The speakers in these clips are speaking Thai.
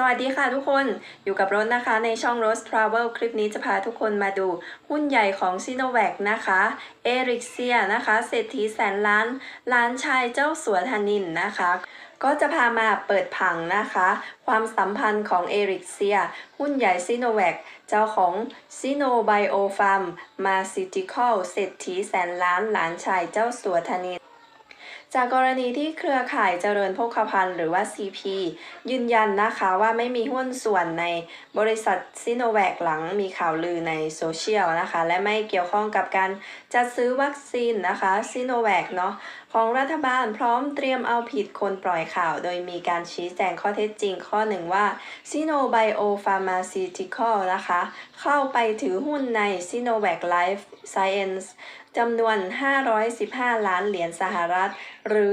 สวัสดีค่ะทุกคนอยู่กับรถนะคะในช่อง Rose Travel คลิปนี้จะพาทุกคนมาดูหุ้นใหญ่ของ s i n o v a c นะคะเอริกเซียนะคะเศรษฐีแสนล้าน ล้านชายเจ้าสัวธนินนะคะ ก็จะพามาเปิดผังนะคะ ความสัมพันธ์ของเอริกเซีย หุ้นใหญ่ซิโนแวคเจ้าของซิโนไบโอฟาร์มมาซิติคอลเศรษฐีแสนล้านหลานชายเจ้าสัวธนิน จากกรณีที่เครือข่ายเจริญโภคภัณฑ์หรือว่า CP ยืนยันนะคะว่าไม่มีหุ้นส่วนในบริษัทซิโนแวคหลังมีข่าวลือในโซเชียลนะคะ และไม่เกี่ยวข้องกับการจัดซื้อวัคซีนนะคะซิโนแวคเนาะของรัฐบาลพร้อมเตรียมเอาผิดคนปล่อยข่าว โดยมีการชี้แจงข้อเท็จจริงข้อหนึ่งว่าซิโนไบโอฟาร์มาซิติคอลนะคะเข้าไปถือหุ้นใน Sinovac Life Science จำนวน 515 ล้านเหรียญสหรัฐ หรือ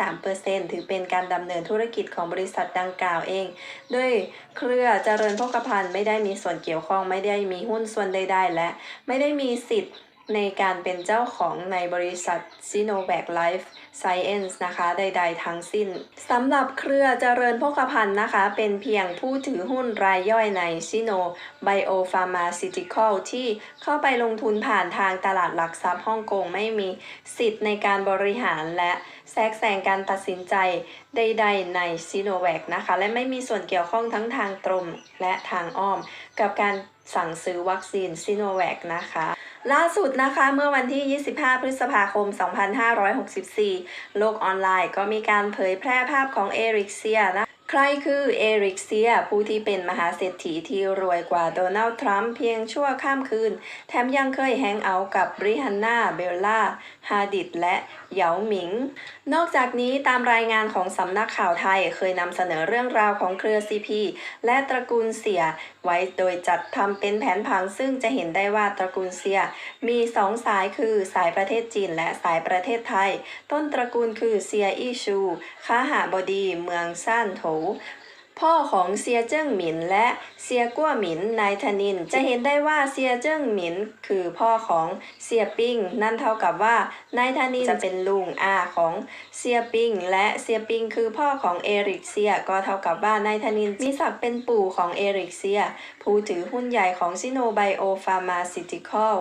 15.03%ถือเป็นการดำเนินธุรกิจของบริษัทดังกล่าวเอง ด้วยเครือเจริญโภคภัณฑ์ไม่ได้มีส่วนเกี่ยวข้องไม่ได้มีหุ้นส่วนใดๆ และไม่ได้มีสิทธิ์ ในการเป็นเจ้าของในบริษัท Sinovac Life Science นะคะ ใด ๆ ทั้งสิ้นสำหรับเครือเจริญโภคภัณฑ์นะคะ เป็นเพียงผู้ถือหุ้นรายย่อยใน Sino Biopharmaceutical ที่เข้าไปลงทุนผ่านทางตลาดหลักทรัพย์ฮ่องกงไม่มีสิทธิ์ในการบริหารและแทรกแซงการตัดสินใจใด ๆ ใน Sinovac นะคะ และไม่มีส่วนเกี่ยวข้องทั้งทางตรงและทางอ้อม กับการสั่งซื้อวัคซีน Sinovac นะคะ ล่าสุดนะคะเมื่อวันที่ 25 พฤษภาคม 2564 โลกออนไลน์ก็มีการเผยแพร่ภาพของเอริกเซียนะ ใครคือเอริกเซีย ผู้ที่เป็นมหาเศรษฐีที่รวยกว่าโดนัลด์ทรัมป์เพียงชั่วข้ามคืน แถมยังเคยแฮงเอาท์กับบริฮันนาเบลล่า ฮาดิดและเหยาหมิง นอกจากนี้ตามรายงานของสำนักข่าวไทยเคยนำเสนอเรื่องราวของเครือซีพีและตระกูลเสีย ไว้โดยจัดทำเป็นแผนผังซึ่งจะเห็นได้ว่าตระกูลเสีย มีสองสายคือสายประเทศจีนและสายประเทศไทย ต้นตระกูลคือเซียอี้ชู ค้าหาบดี เมืองซ่านโถพ่อของเซียเจิ้งหมินและเซียกั้วหมินนายธนิน จะเห็นได้ว่าเซียเจิ้งหมินคือพ่อของเซียปิ้ง นั่นเท่ากับว่านายธนินจะเป็นลุงอาของเซียปิ้ง และเซียปิ้งคือพ่อของเอริกเซีย ก็เท่ากับว่านายธนินมีศักดิ์เป็นปู่ของเอริกเซีย ผู้ถือหุ้นใหญ่ของซิโนไบโอฟาร์มาซิติคอล